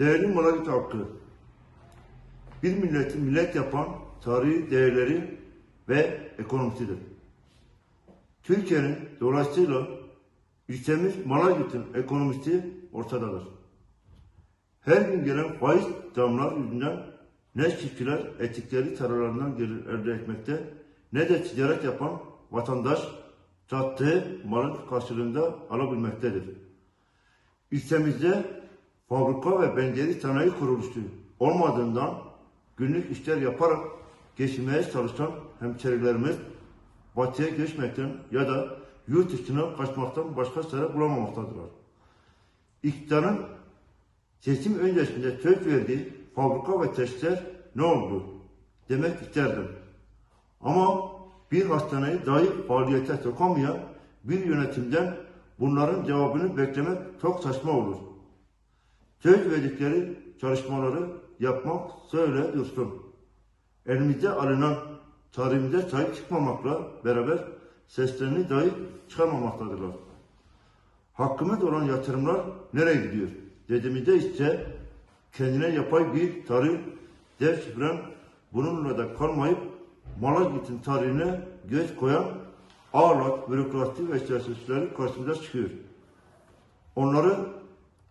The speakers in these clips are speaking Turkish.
Değerli Malagit halkı, bir milleti millet yapan tarihi değerleri ve ekonomisidir. Türkiye'nin dolayısıyla ülkemiz Malagit'in ekonomisi ortadadır. Her gün gelen faiz zamlar yüzünden ne çiftçiler etikleri tarlalarından gelir elde etmekte ne de ticaret yapan vatandaş sattığı malın karşılığında alabilmektedir. Ülkemizde fabrika ve benzeri sanayi kuruluşu olmadığından günlük işler yaparak geçinmeye çalışan hemşerilerimiz batıya geçmekten ya da yurt dışına kaçmaktan başka çare bulamamaktadılar. İktidarın seçim öncesinde söz verdiği fabrika ve testler ne oldu demek isterdim. Ama bir hastaneyi dahi faaliyete sokamayan bir yönetimden bunların cevabını beklemek çok saçma olur. Söz verdikleri çalışmaları yapmak söyle dursun. Elimizde alınan tarihimize sahip çıkmamakla beraber seslerini dahi çıkarmamaktadırlar. Hakkımız olan yatırımlar nereye gidiyor? Dediğimizde ise kendine yapay bir tarih devşiren bununla da kalmayıp Malagit'in tarihine göz koyan ağlat, bürokrasi ve siyasetçileri karşımıza çıkıyor. Onları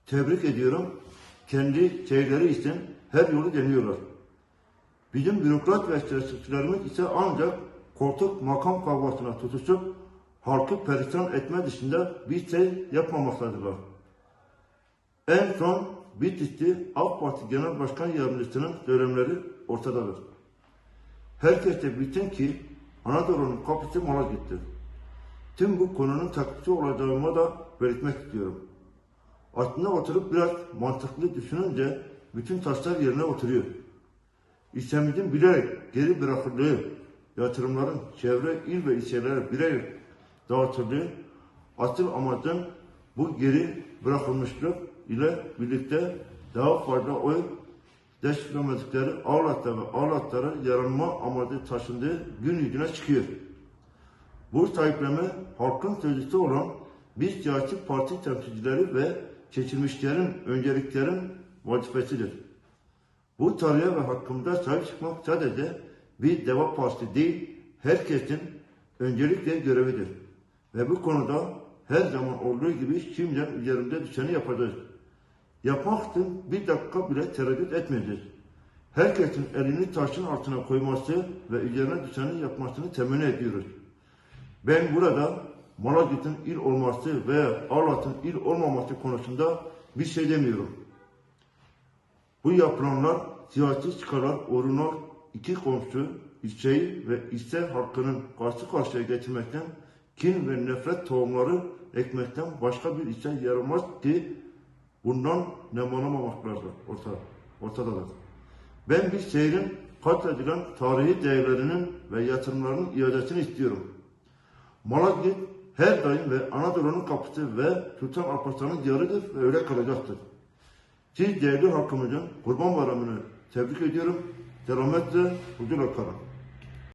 tebrik ediyorum. Kendi şeyleri için her yolu deniyorlar. Bizim bürokrat ve siyasetçilerimiz ise ancak koltuk makam kavgasına tutuşup halkı perişan etme dışında bir şey yapmamaktadırlar. En son Bitlis'te AK Parti Genel Başkan Yardımcısının söylemleri ortadadır. Herkes de bilsin ki Anadolu'nun kapısı Malazgirt'tir. Tüm bu konunun takipçi olacağıma da belirtmek istiyorum. Aslında oturup biraz mantıklı düşününce bütün taşlar yerine oturuyor. İşlemimizin bilerek geri bırakıldığı yatırımların çevre, il ve ilçelere bilerek dağıtıldığı asıl amacın bu geri bırakılmışlık ile birlikte daha fazla oy desteklemedikleri ağlatlara ve ağlatlara yaranma amacı taşındığı gün yüzüne çıkıyor. Bu sahipleme halkın sözcüsü olan biz siyasi parti temsilcileri ve seçilmişlerin önceliklerin vazifesidir. Bu tarihe ve hakkımıza sahip çıkmak sadece bir deva partisi değil, herkesin öncelikle görevidir. Ve bu konuda her zaman olduğu gibi şimdiden üzerinde düşeni yapacağız. Yapmak için bir dakika bile tereddüt etmeyeceğiz. Herkesin elini taşın altına koyması ve üzerine düşeni yapmasını temenni ediyoruz. Ben burada Malagit'in il olması veya Ağlat'ın il olmaması konusunda bir şey demiyorum. Bu yapılanlar siyasi çıkarlar uğruna iki komşu ilçeyi ve ilçe halkının karşı karşıya getirmekten kin ve nefret tohumları ekmekten başka bir işe yaramaz ki bundan nemanamamaklardır ortada, ortadadır. Ben bir şehrin katledilen tarihi değerlerinin ve yatırımlarının iadesini istiyorum. Malazgirt her daim ve Anadolu'nun kapısı ve Sultan Alparslan'ın diyarıdır ve öyle kalacaktır. Siz değerli halkımızın Kurban Bayramı'nı tebrik ediyorum. Selametle, huzurla kalın.